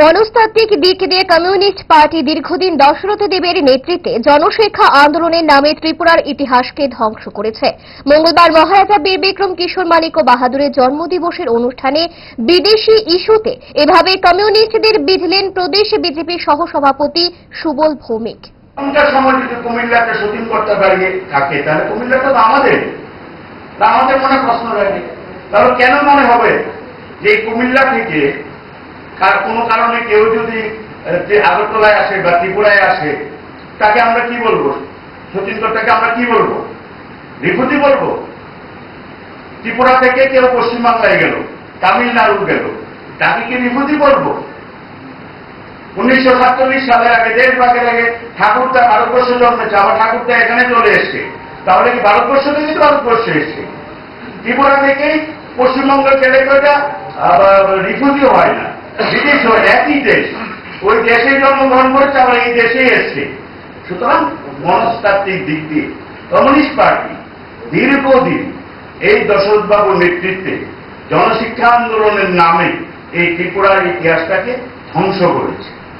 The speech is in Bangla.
মনস্তাত্ত্বিক দিক দিয়ে কমিউনিস্ট পার্টি দীর্ঘদিন দশরথ দেবের নেতৃত্বে জনশিক্ষা আন্দোলনের নামে ত্রিপুরার ইতিহাসকে ধ্বংস করেছে। মঙ্গলবার মহারাজা বীর বিক্রম কিশোর মানিক ও বাহাদুরের জন্মদিবসের অনুষ্ঠানে বিদেশি ইস্যুতে এভাবে কমিউনিস্টদের বিধলেন প্রদেশ বিজেপি সহসভাপতি সুবল ভৌমিক। যে কুমিল্লা থেকে কার কোনো কারণে কেউ যদি আগরতলায় আসে বা ত্রিপুরায় আসে, তাকে আমরা কি বলব? সচিনকরটাকে আমরা কি বলব? রিফুজি বলব? ত্রিপুরা থেকে কেউ পশ্চিমবাংলায় গেল, তামিলনাড়ু গেল, তাকে কি রিফুজি বলব? উনিশশো সাতচল্লিশ সালের আগে দেশ ভাগের আগে ঠাকুরদা ভারতবর্ষে জন্মেছে, আবার ঠাকুরদা এখানে চলে এসছে। তাহলে কি ভারতবর্ষ থেকে ভারতবর্ষে এসছে? ত্রিপুরা থেকেই পশ্চিমবঙ্গের ছেলেমেয়েটা রিফিউজিও হয় না। বিদেশ হয় একই দেশ। ওই দেশে জন্মগ্রহণ করেছে, আবার এই দেশেই এসছে। সুতরাং মনস্তাত্ত্বিক দিক দিয়ে কমিউনিস্ট পার্টি দীর্ঘদিন এই দশরথবাবুর নেতৃত্বে জনশিক্ষা আন্দোলনের নামে এই ত্রিপুরার ইতিহাসটাকে ধ্বংস করেছে।